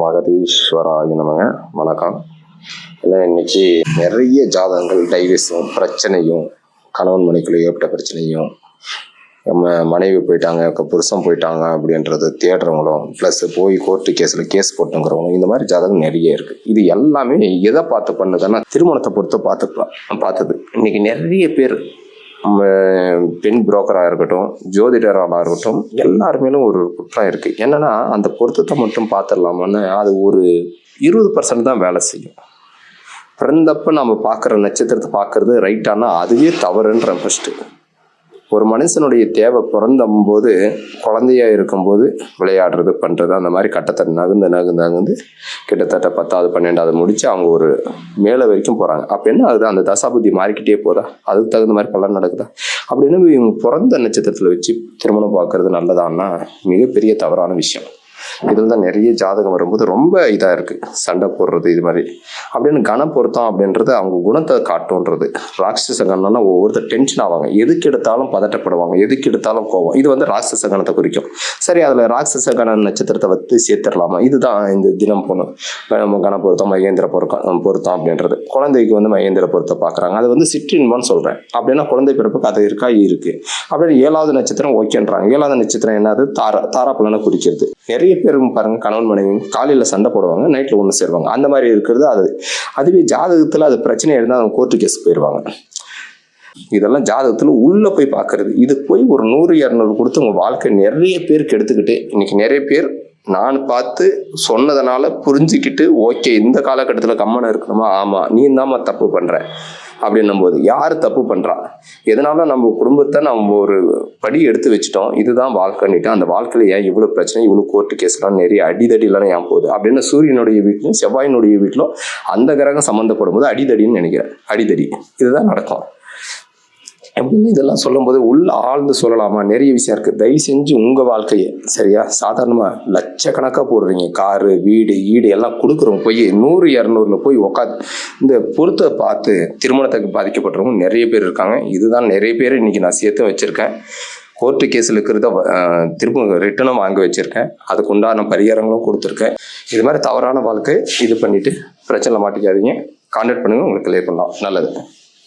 மகதீஸ்வராய நமங்க வணக்கம். இல்லை இன்னைக்கு நிறைய ஜாதகங்கள் டைவர்ஸும் பிரச்சனையும் கணவன் மனைக்குள்ள ஏற்பட்ட பிரச்சனையும் நம்ம மனைவி போயிட்டாங்க க- புருஷன் போயிட்டாங்க அப்படின்றது தேடுறவங்களும் ப்ளஸ் போய் கோர்ட்டு கேஸில் கேஸ் போட்டுங்கிறவங்களும் இந்த மாதிரி ஜாதகம் நிறைய இருக்குது இது எல்லாமே எதை பார்த்து பண்ணுதுன்னா திருமணத்தை பொறுத்து பார்த்துக்கலாம். பார்த்தது. இன்னைக்கு நிறைய பேர் பெண் புரோக்கராக இருக்கட்டும் ஜோதிடராக இருக்கட்டும் எல்லாருமேலும் ஒரு குற்றம் இருக்குது என்னென்னா அந்த பொருத்தத்தை மட்டும் பார்த்துடலாமான்னு அது ஒரு இருபது பர்சன்ட் தான் வேலை செய்யும். பிறந்தப்ப நம்ம பார்க்குற நட்சத்திரத்தை பார்க்குறது ரைட்டானா அதுவே தவறுன்ற ஃபஸ்ட்டு ஒரு மனுஷனுடைய தேவை பிறந்தம்போது குழந்தையா இருக்கும்போது விளையாடுறது பண்ணுறது அந்த மாதிரி கட்டத்தை நகுந்து நகுந்து நகுந்து கிட்டத்தட்ட பத்தாவது பன்னெண்டாவது முடித்து அவங்க ஒரு மேலே வரைக்கும் போகிறாங்க அப்போ என்ன ஆகுது? அந்த தசாபுத்தி மாறிக்கிட்டே போதா? அதுக்கு தகுந்த மாதிரி பலன் நடக்குதா? அப்படின்னு இவங்க பிறந்த நட்சத்திரத்தில் வச்சு திருமணம் பார்க்கறது நல்லதான்னா மிகப்பெரிய தவறான விஷயம். இதில் தான் நிறைய ஜாதகம் வரும்போது ரொம்ப இதாக இருக்குது சண்டை போடுறது இது மாதிரி. அப்படின்னு கன பொருத்தம் அப்படின்றது அவங்க குணத்தை காட்டுன்றது. ராட்சச கணம்னா ஒவ்வொருத்தர் டென்ஷன் ஆவாங்க. எதுக்கு எடுத்தாலும் பதட்டப்படுவாங்க. எதுக்கு எடுத்தாலும் கோவம் இது வந்து ராட்சச கணத்தை குறிக்கும். சரி அதில் ராட்சச கண நட்சத்திரத்தை வந்து சேர்த்துடலாமா? இதுதான் இந்த தினம் போகணும் நம்ம கன பொருத்தம் மகேந்திர பொருத்தம் பொருத்தம் அப்படின்றது. குழந்தைக்கு வந்து மகேந்திர பொருத்தம் பார்க்குறாங்க அது வந்து சிற்றின்மான்னு சொல்கிறேன் அப்படின்னா குழந்தை பிறப்புக்கு அது இருக்கா? இருக்கு. அப்படின்னு ஏழாவது நட்சத்திரம் ஓகேன்றாங்க ஏழாவது நட்சத்திரம் என்னது? தாரா தாரா பலனை குறிக்கிறது. நிறைய நிறைய பேர் பாருங்க கணவன் மனைவி காலையில் சண்டை போடுவாங்க நைட்டில் ஒன்று சேருவாங்க. அந்த மாதிரி இருக்கிறது அது. அதுவே ஜாதகத்தில் அது பிரச்சனை இருந்தால் அவங்க கோர்ட்டு கேஸ் போயிடுவாங்க இதெல்லாம் ஜாதகத்தில் உள்ளே போய் பார்க்கறது. இது போய் ஒரு நூறு இரநூறு கொடுத்து உங்கள் வாழ்க்கை நிறைய பேருக்கு எடுத்துக்கிட்டு இன்னைக்கு நிறைய பேர் நான் பார்த்து சொன்னதுனால புரிஞ்சுக்கிட்டு ஓகே இந்த காலகட்டத்தில் கம்மனை இருக்கணுமா? ஆமாம் நீ தாம்மா தப்பு பண்ணுற அப்படின்னும் போது யார் தப்பு பண்ணுறா எதனால நம்ம குடும்பத்தை நம்ம ஒரு படி எடுத்து வச்சுட்டோம். இதுதான் வாழ்க்கைன்னுட்டு அந்த வாழ்க்கையில் ஏன் இவ்வளோ பிரச்சனை இவ்வளோ கோர்ட்டு கேஸ்லாம் நிறைய அடிதடிலாம் ஏன் போகுது? அப்படின்னு சூரியனுடைய வீட்லையும் செவ்வாயினுடைய வீட்டிலும் அந்த கிரகம் சம்மந்தப்படும் போது அடிதடின்னு நினைக்கிறேன். அடிதடி. இதுதான் நடக்கும். அப்படின்னு இதெல்லாம் சொல்லும்போது உள்ள ஆழ்ந்து சொல்லலாமா? நிறைய விஷயம் இருக்குது தயவு செஞ்சு உங்கள் வாழ்க்கையை சரியா? சாதாரணமாக லட்சக்கணக்காக போடுறீங்க. காரு வீடு ஈடு எல்லாம் கொடுக்குறோம் போய் நூறு இரநூறுல போய் உட்காந்து இந்த பொருத்தை பார்த்து திருமணத்துக்கு பாதிக்கப்பட்டவங்க நிறைய பேர் இருக்காங்க. இதுதான் நிறைய பேர் இன்றைக்கி நான் சேர்த்து வச்சுருக்கேன். கோர்ட்டு கேஸில் இருக்கிறத திரும்ப ரிட்டனும் வாங்கி வச்சுருக்கேன். அதுக்கு உண்டான பரிகாரங்களும் கொடுத்துருக்கேன். இது மாதிரி தவறான வாழ்க்கை இது பண்ணிவிட்டு பிரச்சனை மாட்டிக்காதீங்க. கான்டாக்ட் பண்ணுங்கள் உங்களுக்கு கிளியர் பண்ணலாம். நல்லது.